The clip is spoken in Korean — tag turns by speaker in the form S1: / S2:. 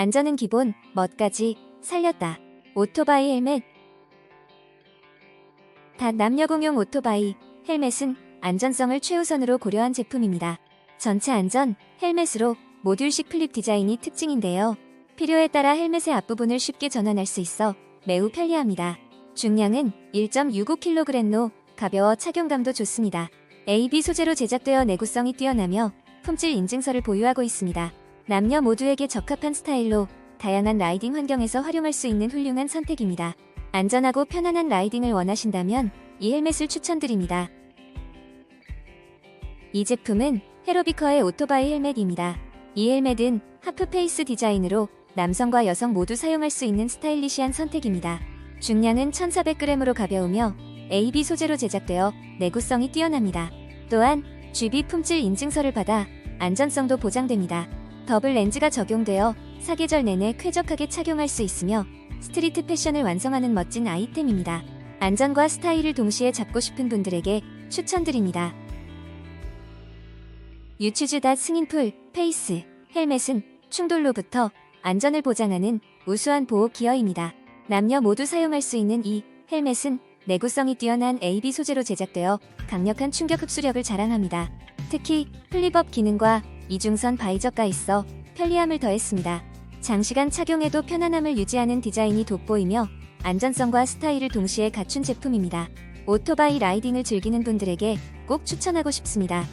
S1: 안전은 기본, 멋까지 살렸다. 오토바이 헬멧. 다 남녀공용 오토바이 헬멧은 안전성을 최우선으로 고려한 제품입니다. 전체 안전 헬멧으로 모듈식 플립 디자인이 특징인데요. 필요에 따라 헬멧의 앞부분을 쉽게 전환할 수 있어 매우 편리합니다. 중량은 1.65kg로 가벼워 착용감도 좋습니다. AB 소재로 제작되어 내구성이 뛰어나며 품질 인증서를 보유하고 있습니다. 남녀 모두에게 적합한 스타일로 다양한 라이딩 환경에서 활용할 수 있는 훌륭한 선택입니다. 안전하고 편안한 라이딩을 원하신다면 이 헬멧을 추천드립니다. 이 제품은 헤로비커의 오토바이 헬멧입니다. 이 헬멧은 하프페이스 디자인으로 남성과 여성 모두 사용할 수 있는 스타일리시한 선택입니다. 중량은 1400g으로 가벼우며 AB 소재로 제작되어 내구성이 뛰어납니다. 또한 GB 품질 인증서를 받아 안전성도 보장됩니다. 더블 렌즈가 적용되어 사계절 내내 쾌적하게 착용할 수 있으며 스트리트 패션을 완성하는 멋진 아이템입니다. 안전과 스타일을 동시에 잡고 싶은 분들에게 추천드립니다. 유치즈닷 승인풀 페이스 헬멧은 충돌로부터 안전을 보장하는 우수한 보호 기어입니다. 남녀 모두 사용할 수 있는 이 헬멧은 내구성이 뛰어난 AB 소재로 제작되어 강력한 충격 흡수력을 자랑합니다. 특히 플립업 기능과 이중선 바이저가 있어 편리함을 더했습니다. 장시간 착용해도 편안함을 유지하는 디자인이 돋보이며 안전성과 스타일을 동시에 갖춘 제품입니다. 오토바이 라이딩을 즐기는 분들에게 꼭 추천하고 싶습니다.